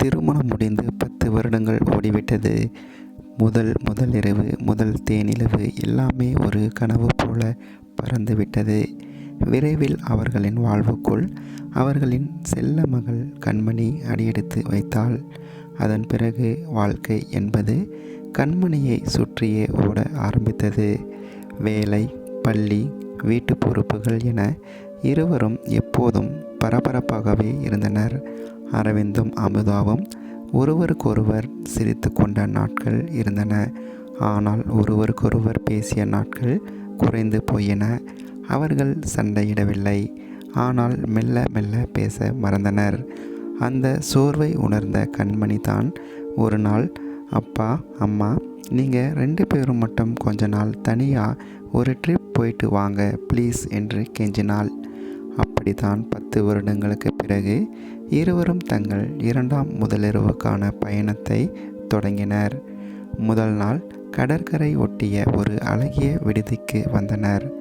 திருமணம் முடிந்து பத்து வருடங்கள் ஓடிவிட்டது. முதல் முதல் இரவு முதல் தேனிலவு எல்லாமே ஒரு கனவு போல பறந்துவிட்டது. விரைவில் அவர்களின் வாழ்வுக்குள் அவர்களின் செல்ல மகள் கண்மணி அடியெடுத்து வைத்தாள். அதன் பிறகு வாழ்க்கை என்பது கண்மணியை சுற்றியே ஓட ஆரம்பித்தது. வேலை பள்ளி வீட்டு பொறுப்புகள் என இருவரும் எப்போதும் பரபரப்பாகவே இருந்தனர். அரவிந்தும் அமுதாவும் ஒருவருக்கொருவர் சிரித்து கொண்ட நாட்கள் இருந்தன. ஆனால் ஒருவருக்கொருவர் பேசிய நாட்கள் குறைந்து போயின. அவர்கள் சண்டையிடவில்லை. ஆனால் மெல்ல மெல்ல பேச மறந்தனர். அந்த சோர்வை உணர்ந்த கண்மணி தான் ஒரு நாள் அப்பா அம்மா நீங்கள் ரெண்டு பேரும் மட்டும் கொஞ்ச நாள் தனியாக ஒரு ட்ரிப் போயிட்டு வாங்க ப்ளீஸ் என்று கெஞ்சினாள். அப்படித்தான் பத்து வருடங்களுக்கு பிறகு இருவரும் தங்கள் இரண்டாம் முதலிரவுக்கான பயணத்தை தொடங்கினர். முதல் நாள் கடற்கரை ஒட்டிய ஒரு அழகிய விடுதிக்கு வந்தனர்.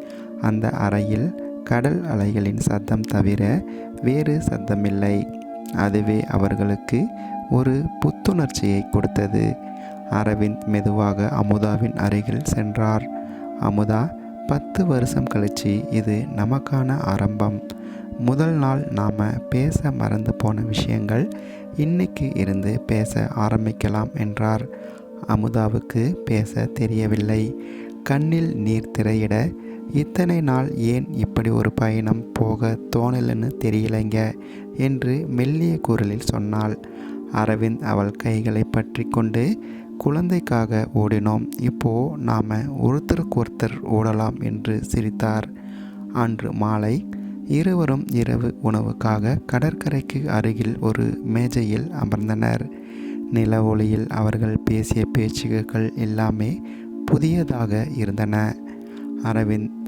அந்த அறையில் கடல் அலைகளின் சத்தம் தவிர வேறு சத்தமில்லை. அதுவே அவர்களுக்கு ஒரு புத்துணர்ச்சியை கொடுத்தது. அரவிந்த் மெதுவாக அமுதாவின் அருகில் சென்றார். அமுதா பத்து வருஷம் கழிச்சு இது நமக்கான ஆரம்பம். முதல் நாள் நாம் பேச மறந்து போன விஷயங்கள் இன்னைக்கு இருந்து பேச ஆரம்பிக்கலாம் என்றார். அமுதாவுக்கு பேச தெரியவில்லை. கண்ணில் நீர் திரையிட இத்தனை நாள் ஏன் இப்படி ஒரு பயணம் போக தோணலன்னு தெரியலைங்க என்று மெல்லிய குரலில் சொன்னாள். அரவிந்த் அவள் கைகளை பற்றி கொண்டு குழந்தைக்காக ஓடினோம். இப்போ நாம் ஒருத்தருக்கு ஒருத்தர் ஓடலாம் என்று சிரித்தார். அன்று மாலை இருவரும் இரவு உணவுக்காக கடற்கரைக்கு அருகில் ஒரு மேஜையில் அமர்ந்தனர். நில ஒளியில் அவர்கள் பேசிய பேச்சுகள் எல்லாமே புதியதாக இருந்தன. அரவிந்த்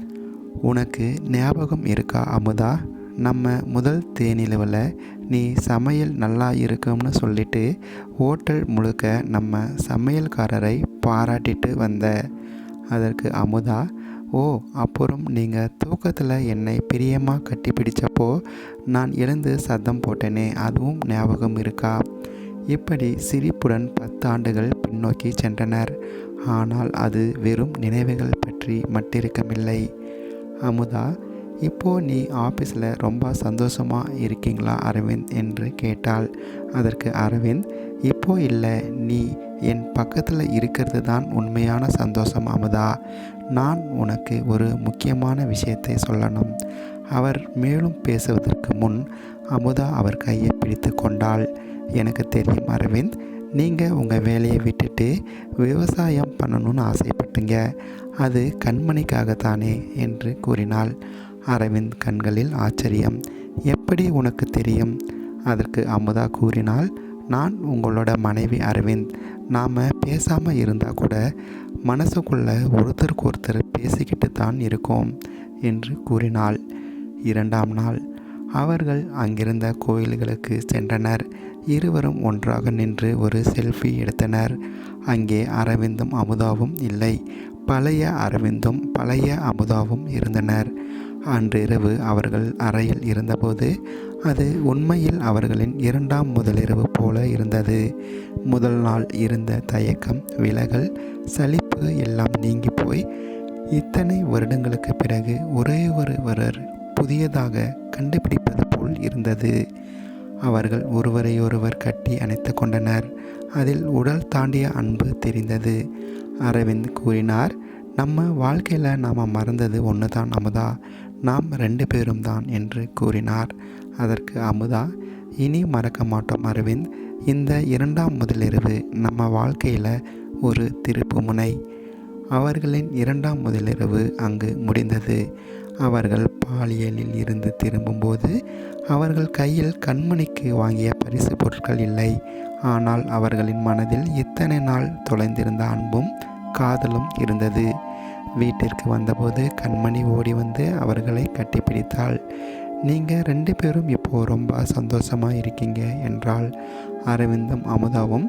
உனக்கு ஞாபகம் இருக்கா அமுதா? நம்ம முதல் தேனிலவில் நீ சமையல் நல்லா இருக்கும்னு சொல்லிட்டு ஹோட்டல் முழுக்க நம்ம சமையல்காரரை பாராட்டிட்டு வந்த. அதற்கு அமுதா ஓ அப்புறம் நீங்கள் தூக்கத்தில் என்னை பிரியமாக கட்டி பிடிச்சப்போ நான் எழுந்து சத்தம் போட்டேனே அதுவும் ஞாபகம் இருக்கா? இப்படி சிரிப்புடன் பத்து ஆண்டுகள் பின்னோக்கி சென்றனர். ஆனால் அது வெறும் நினைவுகள் பற்றி மட்டிருக்கமில்லை அமுதா இப்போது நீ ஆஃபீஸில் ரொம்ப சந்தோஷமாக இருக்கீங்களா அரவிந்த்? என்று கேட்டாள். அதற்கு அரவிந்த் இப்போ இல்லை. நீ என் பக்கத்தில் இருக்கிறது தான் உண்மையான சந்தோஷம் அமுதா. நான் உனக்கு ஒரு முக்கியமான விஷயத்தை சொல்லணும். அவர் மேலும் பேசுவதற்கு முன் அமுதா அவர் கையை பிடித்து கொண்டாள். எனக்கு தெரியும் அரவிந்த் நீங்கள் உங்கள் வேலையை விட்டுட்டு விவசாயம் பண்ணணும்னு ஆசைப்பட்டீங்க. அது கண்மணிக்காகத்தானே? என்று கூறினாள். அரவிந்த் கண்களில் ஆச்சரியம். எப்படி உனக்கு தெரியும்? அதற்கு அமுதா கூறினால் நான் உங்களோட மனைவி அரவிந்த். நாம் பேசாமல் இருந்தால் கூட மனசுக்குள்ளே ஒருத்தருக்கு ஒருத்தர் பேசிக்கிட்டு தான் இருக்கோம் என்று கூறினாள். இரண்டாம் நாள். அவர்கள் அங்கிருந்த கோயில்களுக்கு சென்றனர். இருவரும் ஒன்றாக நின்று ஒரு செல்ஃபி எடுத்தனர். அங்கே அரவிந்தும் அமுதாவும் இல்லை. பழைய அரவிந்தும் பழைய அமுதாவும் இருந்தனர். அன்றிரவு அவர்கள் அறையில் இருந்தபோது அது உண்மையில் அவர்களின் இரண்டாம் முதலிரவு போல இருந்தது. முதல் நாள் இருந்த தயக்கம் விலகல் சலிப்பு எல்லாம் நீங்கி போய் இத்தனை வருடங்களுக்கு பிறகு ஒரே ஒருவரர் புதியதாக கண்டுபிடிப்பது போல் இருந்தது. அவர்கள் ஒருவரையொருவர் கட்டி அணைத்து கொண்டனர். அதில் உடல் தாண்டிய அன்பு தெரிந்தது. அரவிந்த் கூறினார் நம்ம வாழ்க்கையில் நாம் மறந்தது ஒன்று தான் அமுதா நாம் ரெண்டு பேரும் தான் என்று கூறினார். அதற்கு அமுதா இனி மறக்க மாட்டோம் அரவிந்த். இந்த இரண்டாம் முதலிரவு நம்ம வாழ்க்கையில் ஒரு திருப்பு முனை. அவர்களின் இரண்டாம் முதலிரவு அங்கு முடிந்தது. அவர்கள் பாலியலில் இருந்து திரும்பும்போது அவர்கள் கையில் கண்மணிக்கு வாங்கிய பரிசு பொருட்கள் இல்லை. ஆனால் அவர்களின் மனதில் இத்தனை நாள் தொலைந்திருந்த அன்பும் காதலும் இருந்தது. வீட்டிற்கு வந்தபோது கண்மணி ஓடி வந்து அவர்களை கட்டிப்பிடித்தாள். நீங்கள் ரெண்டு பேரும் இப்போது ரொம்ப சந்தோஷமாக இருக்கீங்க என்றால் அரவிந்தும் அமுதாவும்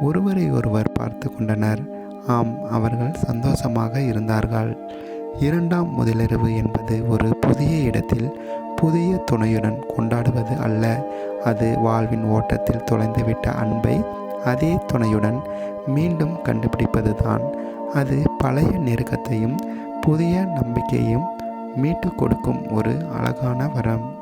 ஒருவரை ஒருவர் பார்த்து கொண்டனர். ஆம் அவர்கள் சந்தோஷமாக இருந்தார்கள். இரண்டாம் முதலிரவு என்பது ஒரு புதிய இடத்தில் புதிய துணையுடன் கொண்டாடுவது அல்ல. அது வாழ்வின் ஓட்டத்தில் தொலைந்துவிட்ட அன்பை அதே துணையுடன் மீண்டும் கண்டுபிடிப்பதுதான். அது பழைய நெருக்கத்தையும் புதிய நம்பிக்கையும் மீட்டு கொடுக்கும் ஒரு அழகான வரம்.